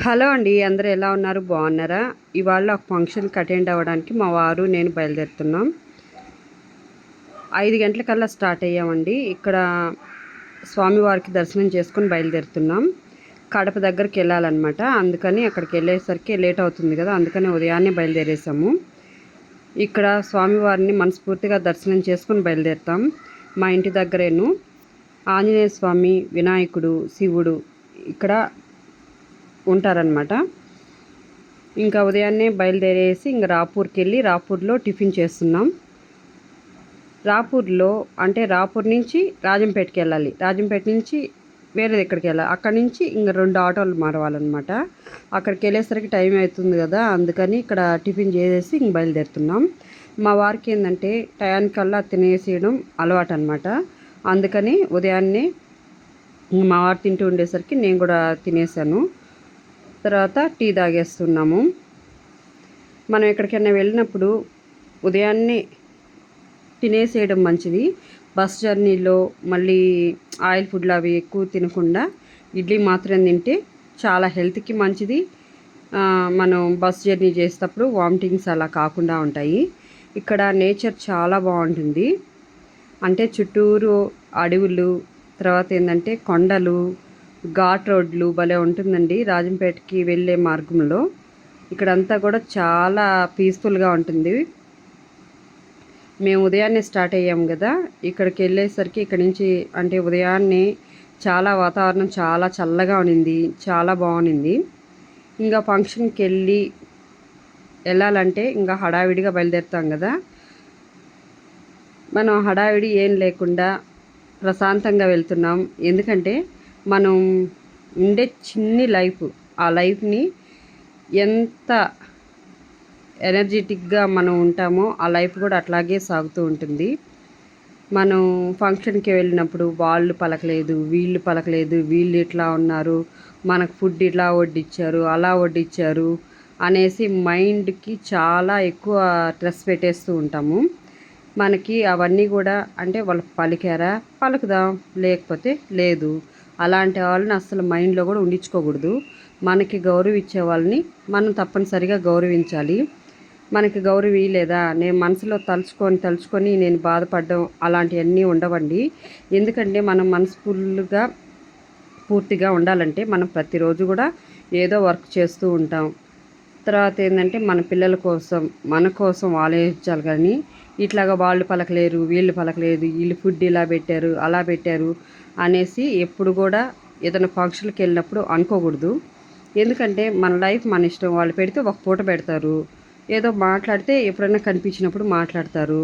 Hello అండి అందరు ఎలా ఉన్నారు? బాగున్నారా? ఇవాళ ఒక ఫంక్షన్కి అటెండ్ అవ్వడానికి మా వారు నేను బయలుదేరుతున్నాం. ఐదు గంటలకల్లా స్టార్ట్ అయ్యామండి. ఇక్కడ స్వామివారికి దర్శనం చేసుకొని బయలుదేరుతున్నాం. కడప దగ్గరికి వెళ్ళాలన్నమాట. అందుకని అక్కడికి వెళ్ళేసరికి లేట్ అవుతుంది కదా అందుకని ఉదయాన్నే బయలుదేరేసాము. ఇక్కడ స్వామివారిని మనస్ఫూర్తిగా దర్శనం చేసుకొని బయలుదేరుతాం. మా ఇంటి దగ్గరేను ఆంజనేయ స్వామి వినాయకుడు శివుడు. ఇక్కడ ఉంటారనమాట ఇంకా ఉదయాన్నే బయలుదేరేసి ఇంకా రాపూర్కి వెళ్ళి రాపూర్లో టిఫిన్ చేస్తున్నాం. రాపూర్లో అంటే రాపూర్ నుంచి రాజంపేటకి వెళ్ళాలి. రాజంపేట నుంచి వేరే ఎక్కడికి వెళ్ళాలి? అక్కడి నుంచి ఇంకా రెండు ఆటోలు మారవాలన్నమాట. అక్కడికి వెళ్ళేసరికి టైం అవుతుంది కదా అందుకని ఇక్కడ టిఫిన్ చేసేసి ఇంక బయలుదేరుతున్నాం. మా వారికి ఏంటంటే టయానికల్లా తినేసేయడం అలవాటు అనమాట అందుకని ఉదయాన్నే మా వారు తింటూ ఉండేసరికి నేను కూడా తినేసాను. తర్వాత టీ తాగేస్తున్నాము. మనం ఎక్కడికైనా వెళ్ళినప్పుడు ఉదయాన్నే తినేసేయడం మంచిది. బస్ జర్నీలో మళ్ళీ ఆయిల్ ఫుడ్లు అవి ఎక్కువ తినకుండా ఇడ్లీ మాత్రం తింటే చాలా హెల్త్కి మంచిది. మనం బస్ జర్నీ చేసేటప్పుడు వామిటింగ్స్ అలా కాకుండా ఉంటాయి. ఇక్కడ నేచర్ చాలా బాగుంటుంది. అంటే చుట్టూరు అడవులు తర్వాత ఏంటంటే కొండలు ఘాట్ రోడ్లు భలే ఉంటుందండి రాజంపేటకి వెళ్ళే మార్గంలో. ఇక్కడంతా కూడా చాలా పీస్ఫుల్గా ఉంటుంది. మేము ఉదయాన్నే స్టార్ట్ అయ్యాము కదా. ఇక్కడికి వెళ్ళేసరికి ఇక్కడి నుంచి అంటే ఉదయాన్నే చాలా వాతావరణం చాలా చల్లగా ఉన్నింది చాలా బాగుంది ఇంకా ఫంక్షన్కి వెళ్ళి వెళ్ళాలంటే ఇంకా హడావిడిగా బయలుదేరుతాం కదా. మనం హడావిడి ఏం లేకుండా ప్రశాంతంగా వెళ్తున్నాం. ఎందుకంటే మనం ఉండే చిన్ని లైఫ్ ఆ లైఫ్ని ఎంత ఎనర్జెటిక్గా మనం ఉంటామో ఆ లైఫ్ కూడా అట్లాగే సాగుతూ ఉంటుంది. మనం ఫంక్షన్కి వెళ్ళినప్పుడు వాళ్ళు పలకలేదు వీళ్ళు పలకలేదు వీళ్ళు ఇట్లా ఉన్నారు మనకు ఫుడ్ ఇట్లా వడ్డిచ్చారు అలా వడ్డిచ్చారు అనేసి మైండ్కి చాలా ఎక్కువ స్ట్రెస్ పెట్టేస్తూ ఉంటాము. మనకి అవన్నీ కూడా అంటే వాళ్ళు పలికారా? పలుకుదాం లేకపోతే లేదు. అలాంటి వాళ్ళని అసలు మైండ్లో కూడా ఉండించుకోకూడదు మనకి గౌరవ ఇచ్చే వాళ్ళని మనం తప్పనిసరిగా గౌరవించాలి. మనకి గౌరవ లేదా నేను మనసులో తలుచుకొని తలుచుకొని నేను బాధపడడం అలాంటివన్నీ ఉండవండి. ఎందుకంటే మనం మనస్ఫుల్గా పూర్తిగా ఉండాలంటే మనం ప్రతిరోజు కూడా ఏదో వర్క్ చేస్తూ ఉంటాం. తర్వాత ఏంటంటే మన పిల్లల కోసం మన కోసం ఆలోచించాలి కానీ ఇట్లాగా వాళ్ళు పలకలేరు వీళ్ళు పలకలేదు వీళ్ళు ఫుడ్ ఇలా పెట్టారు అలా పెట్టారు అనేసి ఎప్పుడు కూడా ఏదైనా ఫంక్షన్కి వెళ్ళినప్పుడు అనుకోకూడదు. ఎందుకంటే మన లైఫ్ మన ఇష్టం వాళ్ళు పెడితే ఒక పూట పెడతారు. ఏదో మాట్లాడితే ఎప్పుడైనా కనిపించినప్పుడు మాట్లాడతారు.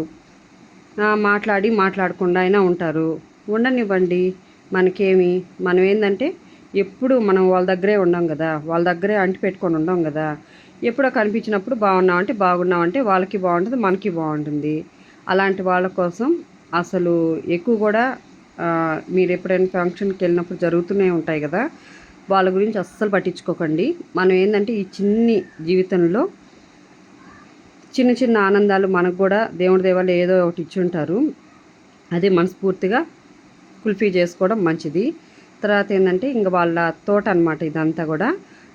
మాట్లాడి మాట్లాడకుండా అయినా ఉంటారు. ఉండనివ్వండి. మనకేమి? మనం ఏంటంటే ఎప్పుడు మనం వాళ్ళ దగ్గరే ఉండం కదా వాళ్ళ దగ్గరే అంటి పెట్టుకొని ఉండం కదా ఎప్పుడో కనిపించినప్పుడు బాగున్నామంటే బాగున్నామంటే వాళ్ళకి బాగుంటుంది మనకి బాగుంటుంది. అలాంటి వాళ్ళ కోసం అసలు ఎక్కువ కూడా మీరు ఎప్పుడైనా ఫంక్షన్కి వెళ్ళినప్పుడు జరుగుతూనే ఉంటాయి కదా వాళ్ళ గురించి అస్సలు పట్టించుకోకండి. మనం ఏంటంటే ఈ చిన్ని జీవితంలో చిన్న చిన్న ఆనందాలు మనకు కూడా దేవుడి దేవాలు ఏదో ఒకటి ఇచ్చి ఉంటారు. అదే మనస్ఫూర్తిగా కుల్ఫీ చేసుకోవడం మంచిది. తర్వాత ఏంటంటే ఇంకా వాళ్ళ తోట అనమాట ఇదంతా కూడా.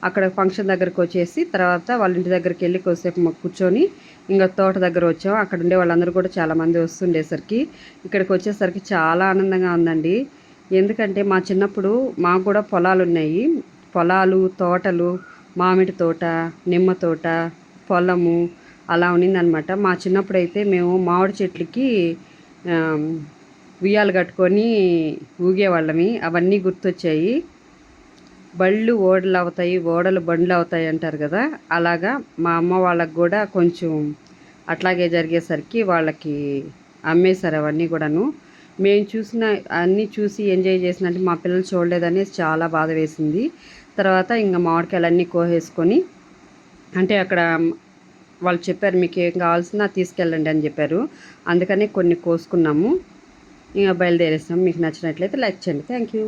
అక్కడ ఫంక్షన్ దగ్గరకు వచ్చేసి తర్వాత వాళ్ళ ఇంటి దగ్గరికి వెళ్ళి కొద్దిసేపు కూర్చొని ఇంకా తోట దగ్గర వచ్చాం. అక్కడ ఉండే వాళ్ళందరూ కూడా చాలామంది వస్తుండేసరికి ఇక్కడికి వచ్చేసరికి చాలా ఆనందంగా ఉందండి. ఎందుకంటే మా చిన్నప్పుడు మాకు కూడా పొలాలు ఉన్నాయి. పొలాలు తోటలు మామిడి తోట నిమ్మ తోట పొలము అలా ఉన్నిందనమాట మా చిన్నప్పుడు అయితే మేము మామిడి చెట్లకి ఉయ్యాలు కట్టుకొని ఊగేవాళ్ళమి. అవన్నీ గుర్తొచ్చాయి. బళ్ళు ఓడలు అవుతాయి ఓడలు బండ్లు అవుతాయి అంటారు కదా. అలాగా మా అమ్మ వాళ్ళకి కూడా కొంచెం అట్లాగే జరిగేసరికి వాళ్ళకి అమ్మేశారు అవన్నీ కూడాను. మేము చూసిన అన్నీ చూసి ఎంజాయ్ చేసినట్టు మా పిల్లలు చూడలేదని చాలా బాధ వేసింది. తర్వాత ఇంకా మామిడికాయలన్నీ కోసేసుకొని అంటే అక్కడ వాళ్ళు చెప్పారు మీకు ఏం కావాల్సిన తీసుకెళ్ళండి అని చెప్పారు. అందుకనే కొన్ని కోసుకున్నాము. ఇంకా బయలుదేరేస్తాం. మీకు నచ్చినట్లయితే లైక్ చేయండి. Thank you